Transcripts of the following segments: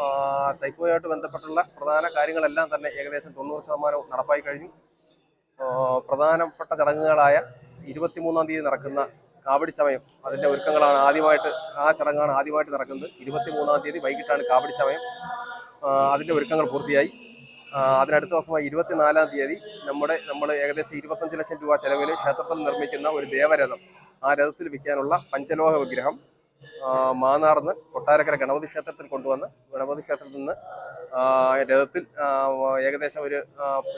ആ, തൈപ്പൂയമായിട്ട് ബന്ധപ്പെട്ടുള്ള പ്രധാന കാര്യങ്ങളെല്ലാം തന്നെ ഏകദേശം തൊണ്ണൂറ് ശതമാനവും നടപ്പായി കഴിഞ്ഞു. പ്രധാനപ്പെട്ട ചടങ്ങുകളായ ഇരുപത്തിമൂന്നാം തീയതി നടക്കുന്ന കാവടി സമയം അതിന്റെ ഒരുക്കങ്ങളാണ് ആദ്യമായിട്ട് ആ ചടങ്ങാണ് ആദ്യമായിട്ട് നടക്കുന്നത്. ഇരുപത്തിമൂന്നാം തീയതി വൈകിട്ടാണ് കാവടി സമയം അതിന്റെ ഒരുക്കങ്ങൾ പൂർത്തിയായി. അതിനടുത്ത ദിവസമായി ഇരുപത്തിനാലാം തീയതി നമ്മുടെ നമ്മൾ ഏകദേശം ഇരുപത്തഞ്ച് ലക്ഷം രൂപ ചെലവിൽ ക്ഷേത്രത്തിൽ നിർമ്മിക്കുന്ന ഒരു ദേവരഥം ആ രഥത്തിൽ വിൽക്കാനുള്ള പഞ്ചലോഹ വിഗ്രഹം മാന്നാർന്ന് കൊട്ടാരക്കര ഗണപതി ക്ഷേത്രത്തിൽ കൊണ്ടുവന്ന് ഗണപതി ക്ഷേത്രത്തിൽ നിന്ന് രഥത്തിൽ ഏകദേശം ഒരു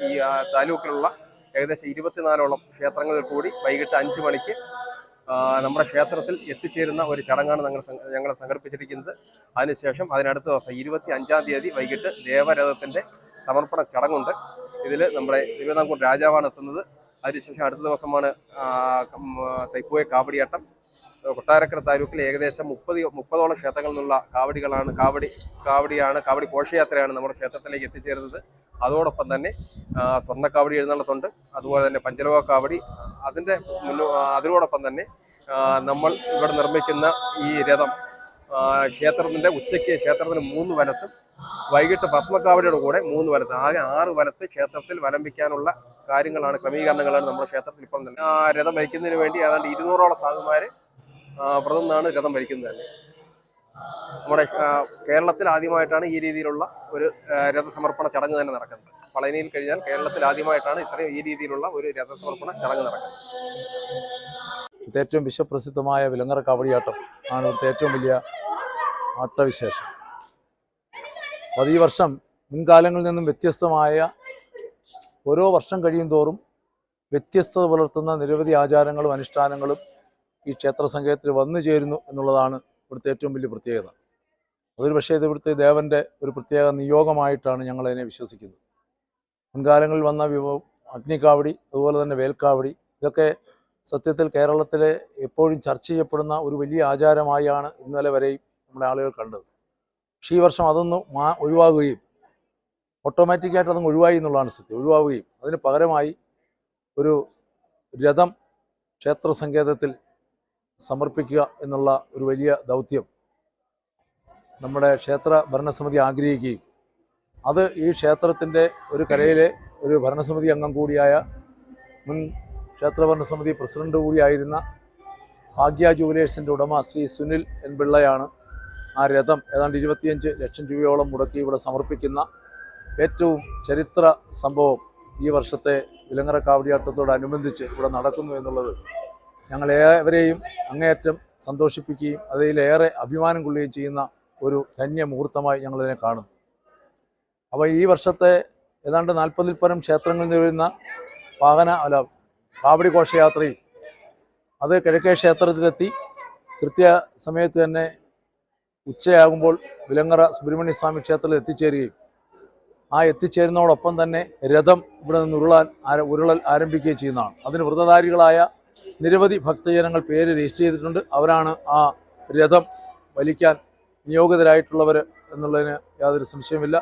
ഈ താലൂക്കിലുള്ള ഏകദേശം ഇരുപത്തിനാലോളം ക്ഷേത്രങ്ങളിൽ കൂടി വൈകിട്ട് അഞ്ച് മണിക്ക് നമ്മുടെ ക്ഷേത്രത്തിൽ എത്തിച്ചേരുന്ന ഒരു ചടങ്ങാണ് ഞങ്ങൾ ഞങ്ങൾ സംഘടിപ്പിച്ചിരിക്കുന്നത്. അതിനുശേഷം അതിനടുത്ത ദിവസം ഇരുപത്തി അഞ്ചാം തീയതി വൈകിട്ട് ദേവരഥത്തിന്റെ സമർപ്പണ ചടങ്ങുണ്ട്. ഇതിൽ നമ്മുടെ തിരുവിതാംകൂർ രാജാവാണ് എത്തുന്നത്. അതിനുശേഷം അടുത്ത ദിവസമാണ് തൈപ്പൂയ കാവടിയാട്ടം. കൊട്ടാരക്കര താലൂക്കിൽ ഏകദേശം മുപ്പത് മുപ്പതോളം ക്ഷേത്രങ്ങളിൽ നിന്നുള്ള കാവടികളാണ് കാവടി കാവടിയാണ് കാവടി ഘോഷയാത്രയാണ് നമ്മുടെ ക്ഷേത്രത്തിലേക്ക് എത്തിച്ചേരുന്നത്. അതോടൊപ്പം തന്നെ സ്വർണക്കാവടി എഴുന്നള്ളത്തുണ്ട് അതുപോലെ തന്നെ പഞ്ചലോക കാവടി. അതിന്റെ അതിനോടൊപ്പം തന്നെ നമ്മൾ ഇവിടെ നിർമ്മിക്കുന്ന ഈ രഥം ആ, ക്ഷേത്രത്തിന്റെ ഉച്ചയ്ക്ക് ക്ഷേത്രത്തിന് മൂന്ന് വലത്തും വൈകിട്ട് ഭസ്മക്കാവടിയുടെ കൂടെ മൂന്ന് വലത്ത് ആകെ ആറ് വലത്ത് ക്ഷേത്രത്തിൽ വലംബിക്കാനുള്ള കാര്യങ്ങളാണ് ക്രമീകരണങ്ങളാണ് നമ്മുടെ ക്ഷേത്രത്തിൽ ഇപ്പോൾ തന്നെ ആ രഥം ഭരിക്കുന്നതിന് വേണ്ടി ഏതാണ്ട് ഇരുന്നൂറോളം സാധുമാർ വ്രതം നിന്നാണ് രഥം ഭരിക്കുന്നത് തന്നെ നമ്മുടെ കേരളത്തിൽ ആദ്യമായിട്ടാണ് ഈ രീതിയിലുള്ള ഒരു രഥസമർപ്പണ ചടങ്ങ് തന്നെ നടക്കുന്നത്. പളനിയിൽ കഴിഞ്ഞാൽ കേരളത്തിൽ ആദ്യമായിട്ടാണ് ഇത്രയും ഈ രീതിയിലുള്ള ഒരു രഥസമർപ്പണ ചടങ്ങ് നടക്കുന്നത്. ഏറ്റവും വിശ്വപ്രസിദ്ധമായ വിലങ്ങറ കാവടിയാട്ടം. ആണ് ഇവിടുത്തെ ഏറ്റവും വലിയ ആട്ടവിശേഷം. അപ്പോൾ ഈ വർഷം മുൻകാലങ്ങളിൽ നിന്നും വ്യത്യസ്തമായ ഓരോ വർഷം കഴിയും തോറും വ്യത്യസ്തത പുലർത്തുന്ന നിരവധി ആചാരങ്ങളും അനുഷ്ഠാനങ്ങളും ഈ ക്ഷേത്ര സംഘത്തിൽ വന്നു ചേരുന്നു എന്നുള്ളതാണ് ഇവിടുത്തെ ഏറ്റവും വലിയ പ്രത്യേകത. അതൊരു പക്ഷേ ഇത് ഇവിടുത്തെ ദേവന്റെ ഒരു പ്രത്യേക നിയോഗമായിട്ടാണ് ഞങ്ങളതിനെ വിശ്വസിക്കുന്നത്. മുൻകാലങ്ങളിൽ വന്ന വിവ അഗ്നിക്കാവടി അതുപോലെ തന്നെ വേൽക്കാവടി ഇതൊക്കെ സത്യത്തിൽ കേരളത്തിലെ എപ്പോഴും ചർച്ച ചെയ്യപ്പെടുന്ന ഒരു വലിയ ആചാരമായാണ് ഇന്നലെ വരെയും നമ്മുടെ ആളുകൾ കണ്ടത്. പക്ഷേ ഈ വർഷം അതൊന്ന് മാ ഒഴിവാകുകയും ഓട്ടോമാറ്റിക്കായിട്ട് അതങ്ങ് ഒഴിവായി എന്നുള്ളതാണ് സത്യം. ഒഴിവാകുകയും അതിന് പകരമായി ഒരു രഥം ക്ഷേത്ര സങ്കേതത്തിൽ സമർപ്പിക്കുക എന്നുള്ള ഒരു വലിയ ദൗത്യം നമ്മുടെ ക്ഷേത്ര ഭരണസമിതി ആഗ്രഹിക്കുകയും അത് ഈ ക്ഷേത്രത്തിന്റെ ഒരു കരയിലെ ഒരു ഭരണസമിതി അംഗം കൂടിയായ മുൻ ക്ഷേത്ര ഭരണസമിതി പ്രസിഡന്റ് കൂടിയായിരുന്ന ഭാഗ്യ ജുവലേഴ്സിന്റെ ഉടമ ശ്രീ സുനിൽ എൻ പിള്ളയാണ് ആ രഥം ഏതാണ്ട് ഇരുപത്തിയഞ്ച് ലക്ഷം രൂപയോളം മുടക്കി ഇവിടെ സമർപ്പിക്കുന്ന ഏറ്റവും ചരിത്ര സംഭവം ഈ വർഷത്തെ വിലങ്ങര കാവടിയാട്ടത്തോടനുബന്ധിച്ച് ഇവിടെ നടക്കുന്നു എന്നുള്ളത് ഞങ്ങൾ ഏവരെയും അങ്ങേയറ്റം സന്തോഷിപ്പിക്കുകയും അതിലേറെ അഭിമാനം കൊള്ളുകയും ചെയ്യുന്ന ഒരു ധന്യ മുഹൂർത്തമായി ഞങ്ങളതിനെ കാണുന്നു. അപ്പോൾ ഈ വർഷത്തെ ഏതാണ്ട് നാൽപ്പതിൽ പരം ക്ഷേത്രങ്ങളിൽ നിന്ന് വരുന്ന വാഹന അല്ല കാവടി ഘോഷയാത്രയിൽ അത് കിഴക്കേ ക്ഷേത്രത്തിലെത്തി കൃത്യ സമയത്ത് തന്നെ ഉച്ചയാകുമ്പോൾ വിലങ്ങറ സുബ്രഹ്മണ്യ സ്വാമി ക്ഷേത്രത്തിൽ എത്തിച്ചേരുകയും. ആ എത്തിച്ചേരുന്നതോടൊപ്പം തന്നെ രഥം ഇവിടെ നിന്ന് ഉരുളാൻ ഉരുളൽ ആരംഭിക്കുകയും ചെയ്യുന്നതാണ്. അതിന് വ്രതധാരികളായ നിരവധി ഭക്തജനങ്ങൾ പേര് രജിസ്റ്റർ ചെയ്തിട്ടുണ്ട്. അവരാണ് ആ രഥം വലിക്കാൻ നിയോഗിതരായിട്ടുള്ളവർ എന്നുള്ളതിന് യാതൊരു സംശയമില്ല